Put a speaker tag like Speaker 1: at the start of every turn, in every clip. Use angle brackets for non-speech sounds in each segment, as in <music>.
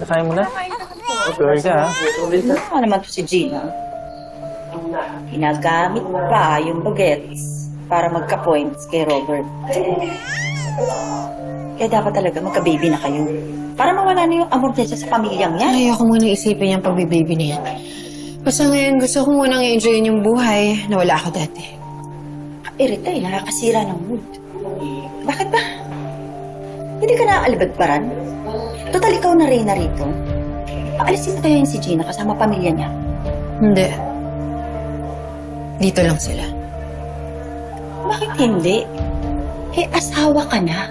Speaker 1: Nakain mo na? Sorry ka, ha?
Speaker 2: Ano naman to si Gina? Ginagamit pa yung bagets para magka-points kay Robert. Kaya dapat talaga magka-baby na kayo. Para mawala na yung amor niya sa pamilyang yan.
Speaker 3: Ayoko muna isipin yung pagbe-baby na yan. Basta ngayon, gusto ko munang i-enjoyin yung buhay na wala ako dati.
Speaker 2: Irita eh, nakakasira ng mood. Bakit ba? Hindi ka naaalibagparan? Total, ikaw na rin na rito. Paalisin mo kaya yun si Gina kasama pamilya niya.
Speaker 3: Hindi. Dito lang sila.
Speaker 2: Bakit hindi? Eh, asawa ka na.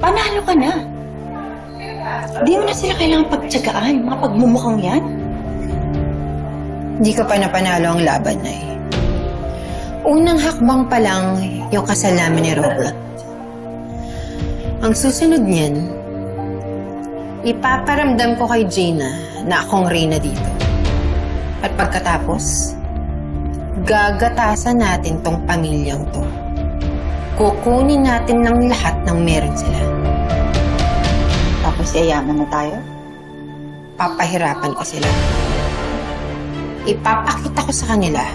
Speaker 2: Panalo ka na. Di mo na sila kailangan pagtsagaan, mga pagmumukhang yan.
Speaker 3: Hindi ka pa napanalo ang laban na eh. Unang hakbang pa lang yung kasal namin ni Robert. Ang susunod niyan, ipaparamdam ko kay Gina na akong reyna dito. At pagkatapos, gagatasan natin tong pamilyang to. Kukunin natin ng lahat ng meron sila.
Speaker 2: Tapos yayaman na tayo.
Speaker 3: Papahirapan ko sila. Ipapakita ko sa kanila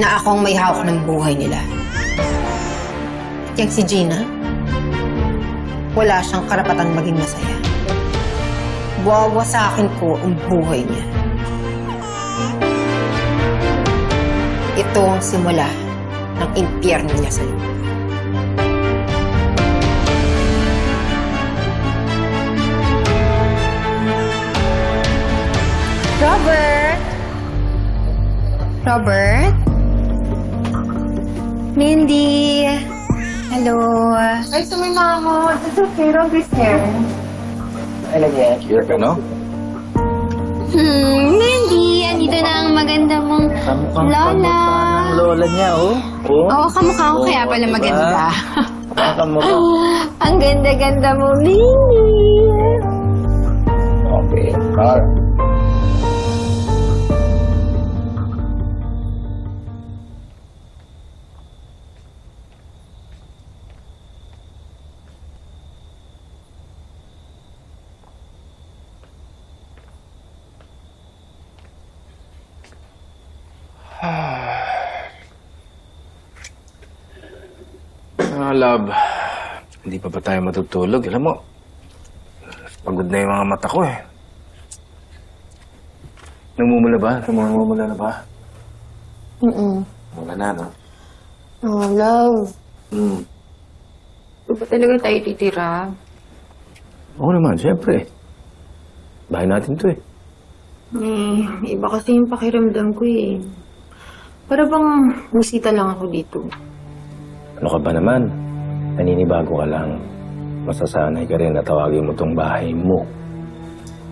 Speaker 3: na akong may hawak ng buhay nila. At yung si Gina, wala siyang karapatang maging masaya. Wawasakin ko ang buhay niya. Ito ang simula ng impyerno niya sa lupa. Robert? Robert? Mindy? Hello? Ay, sumima ako. It's okay, Robert's here.
Speaker 1: Here ka, no?
Speaker 4: Hmm, Mandy, andito na ang maganda mong lola.
Speaker 1: Ang lola niya, oh. Oh,
Speaker 4: Oo, kamukha ko kaya pala
Speaker 1: diba?
Speaker 4: maganda.
Speaker 1: kamukha. <laughs>
Speaker 4: ang ganda-ganda mo, Mandy.
Speaker 1: Okay, car. Ah, love. Hindi pa ba tayo matutulog? Alam mo, pagod na yung mga mata ko eh. Namumula ba? Namumula na ba?
Speaker 3: Mm-mm.
Speaker 1: Wala na, no?
Speaker 3: Oh, love.
Speaker 1: Hmm.
Speaker 3: Saan ba talaga tayo titira?
Speaker 1: Oo naman, siyempre. Bahay natin to eh.
Speaker 3: Eh, iba kasi yung pakiramdam ko eh. Para bang musita lang ako dito.
Speaker 1: Ano ka ba naman? Naninibago ka lang. Masasanay ka rin na tawagin mo tong bahay mo.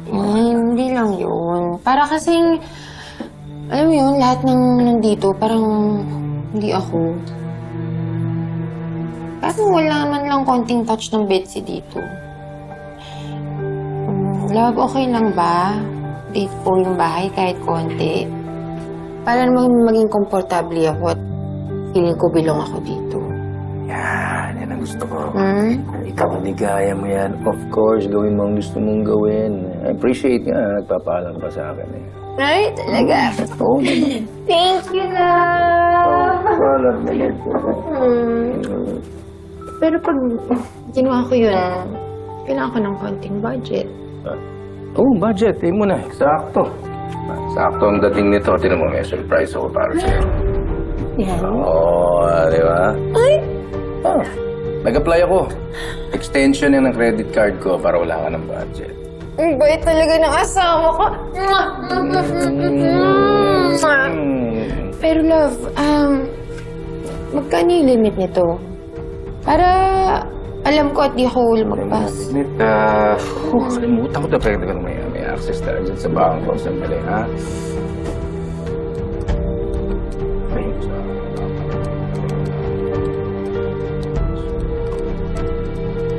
Speaker 3: Eh, hindi lang yun. Para kasing, alam mo yun, lahat ng nandito, parang hindi ako. Parang wala man lang konting touch ng Betsy dito. Um, love, okay lang ba? Po yung bahay kahit konti. Para naman maging komportable ako at feeling ko bilong ako dito.
Speaker 1: Yan, yan ang gusto ko.
Speaker 3: Hmm?
Speaker 1: Ikaw maligaya mo yan, of course, gawin mo ang gusto mong gawin. I appreciate nga, nagpapaalam ka sa akin eh.
Speaker 3: Ay, talaga.
Speaker 1: Oo,
Speaker 4: Thank you, love.
Speaker 1: wala naman.
Speaker 3: Hmm. Pero pag ginawa ko yun, kailangan ko ng konting budget.
Speaker 1: Oh, budget, eh mo na. Sakto. Sakto ang dating nito. Tinan mo, may surprise ako para sa'yo. <gasps>
Speaker 3: Yan.
Speaker 1: Oo, oh, di ba? Ay! Oh, nag-apply ako. Extension yan ng credit card ko para wala ka ng budget.
Speaker 3: Ang bait talaga ng asawa ko.
Speaker 1: Hmm.
Speaker 3: Pero love, um, magkano yung limit nito? Para alam ko at di ako lumagpas.
Speaker 1: Limit, ah, uh, kalimutan ko na pwede ka may, may access na dyan sa bangko. Sandali, ha?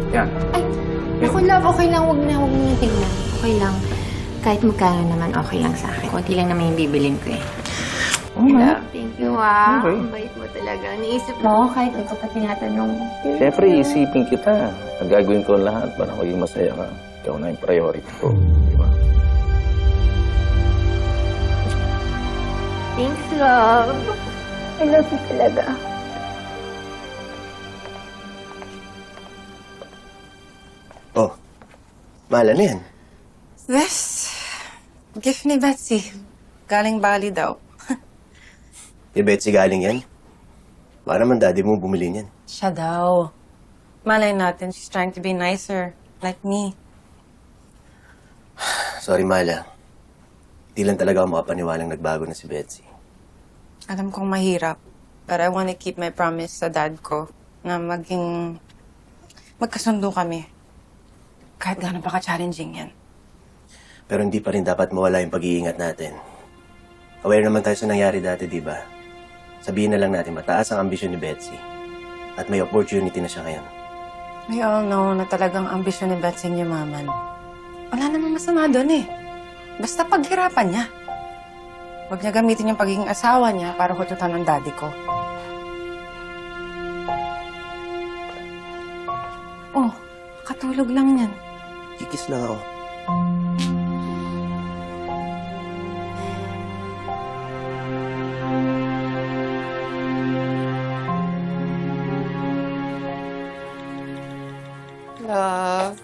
Speaker 1: Yan.
Speaker 3: Ay, naku love, okay lang. Huwag na, huwag mo na tingnan. Okay lang. Kahit magkano naman, okay lang sa akin. Kunti lang naman yung bibilin ko eh. Love, thank you ah.
Speaker 1: Okay.
Speaker 3: Ang bait mo talaga. Naisip mo kahit ito pa tinatanong.
Speaker 1: Siyempre, isipin kita. Nagagawin ko ang lahat para maging masaya ka. Ikaw na yung priority ko. Di ba?
Speaker 3: Thanks, love. I love you talaga.
Speaker 5: Mahal ano yan?
Speaker 6: This, gift ni Betsy. Galing Bali daw. <laughs>
Speaker 5: Kay Betsy galing yan? Baka naman daddy mo bumili niyan.
Speaker 6: Siya daw. Malay natin, she's trying to be nicer. Like me. <sighs>
Speaker 5: Sorry, Mala. Di lang talaga ako makapaniwalang nagbago na si Betsy.
Speaker 6: Alam kong mahirap. But I want to keep my promise sa dad ko na maging... magkasundo kami. Kahit gano'n pa ka-challenging yan.
Speaker 5: Pero hindi pa rin dapat mawala yung pag-iingat natin. Aware naman tayo sa nangyari dati, di ba? Sabihin na lang natin mataas ang ambisyon ni Betsy. At may opportunity na siya ngayon.
Speaker 6: We all know na talagang ambisyon ni Betsy niya, maman. Wala namang masama doon eh. Basta paghirapan niya. Huwag niya gamitin yung pagiging asawa niya para hututan ng daddy ko. Oh, katulog lang yan.
Speaker 5: Kikis lang ako.
Speaker 3: Love.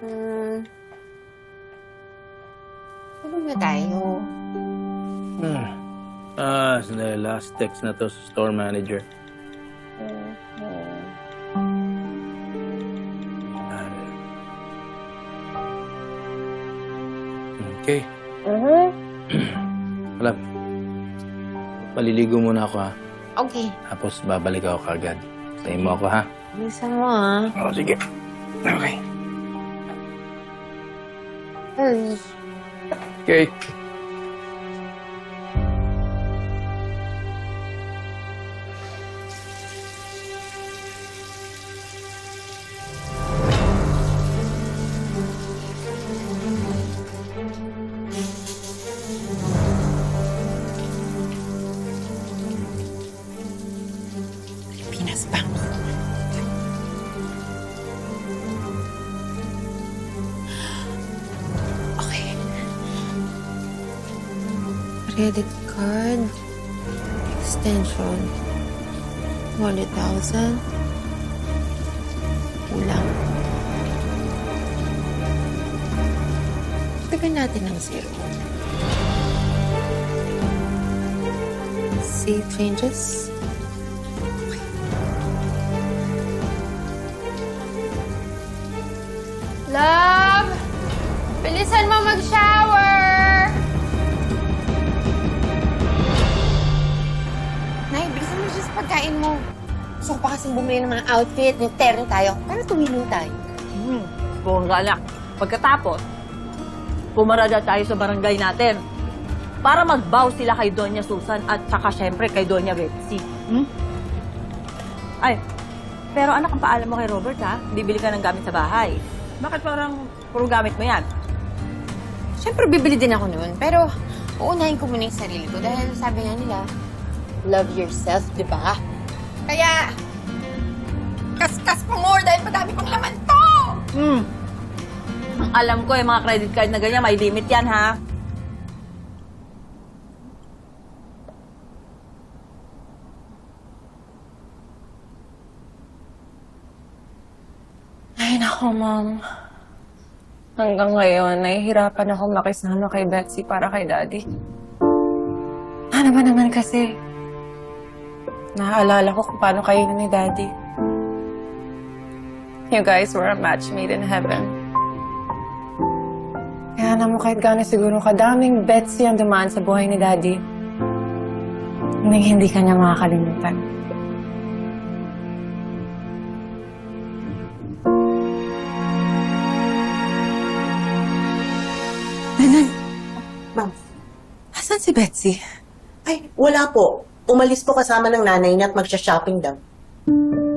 Speaker 3: Hmm. Ano na tayo?
Speaker 1: Hmm. Ah, sandali. Last text na to sa store manager. Okay. <clears throat> Wala. Paliligo muna ako ha.
Speaker 3: Okay.
Speaker 1: Tapos babalik ako kagad. Sayin mo ako ha.
Speaker 3: Bilisan mo ah.
Speaker 1: Oo, sige. Okay.
Speaker 3: Hmm.
Speaker 1: Okay.
Speaker 3: Credit card. Extension. 100,000. Kulang. Tagan natin ng zero. Save changes. Love! Bilisan mo mag-shower! Pagkain mo. Gusto ko pa kasing bumili ng mga outfit, ng terno tayo, para tumilong tayo.
Speaker 7: Hmm, bongga anak. Pagkatapos, pumarada tayo sa barangay natin para magbow sila kay Doña Susan at saka syempre kay Doña Betsy. Hmm? Ay, pero anak, ang paalam mo kay Robert ha, bibili ka ng gamit sa bahay. Bakit parang puro gamit mo yan?
Speaker 3: Siyempre, bibili din ako noon. Pero, uunahin ko muna yung sarili ko dahil sabi nga nila, love yourself, di ba? Kaya, kaskas pa more dahil madami pang laman to!
Speaker 7: Hmm. Ang alam ko, yung mga credit card na ganyan, may limit yan ha.
Speaker 6: Ay, nako, ma'am. Hanggang ngayon, nahihirapan ako makisama kay Betsy para kay Daddy. Ano ba naman kasi? Naaalala ko kung paano kayo ni Daddy. You guys were a match made in heaven. Kaya naman kahit gaano siguro kadaming Betsy ang dumaan sa buhay ni Daddy, hindi hindi ka niya makakalimutan. Nanan,
Speaker 8: Ma'am.
Speaker 6: asan si Betsy?
Speaker 8: Ay, wala po. Umalis po kasama ng nanay niya at magsha-shopping daw.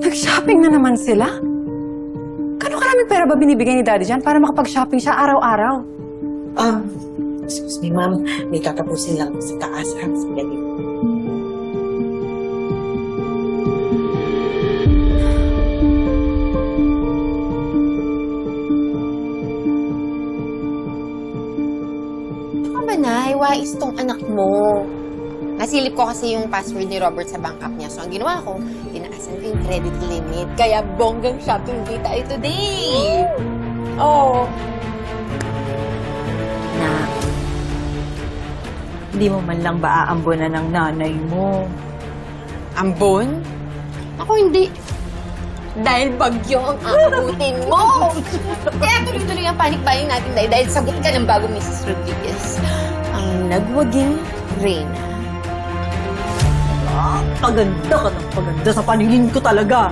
Speaker 6: Nag-shopping na naman sila? Kano karaming pera ba binibigay ni Daddy Jan para makapag-shopping siya araw-araw?
Speaker 8: Um, excuse me, ma'am. May tatapusin lang sa taas. ha? Sandali.
Speaker 3: Ano ba, Nay? Wais tong anak mo. Nasilip ko kasi yung password ni Robert sa bank app niya. So, ang ginawa ko, tinaasan ko yung credit limit. Kaya bonggang shopping day tayo today. Oh.
Speaker 7: Na, hindi mo man lang ba aambunan ng nanay mo?
Speaker 3: Ambon? Ako hindi. Dahil bagyo ang aabutin mo. <laughs> Kaya tuloy-tuloy ang panic buying natin dahil, dahil sagot ka ng bagong Mrs. Rodriguez. Ang nagwaging Reyna.
Speaker 7: Paganda ka ng paganda sa paningin ko talaga.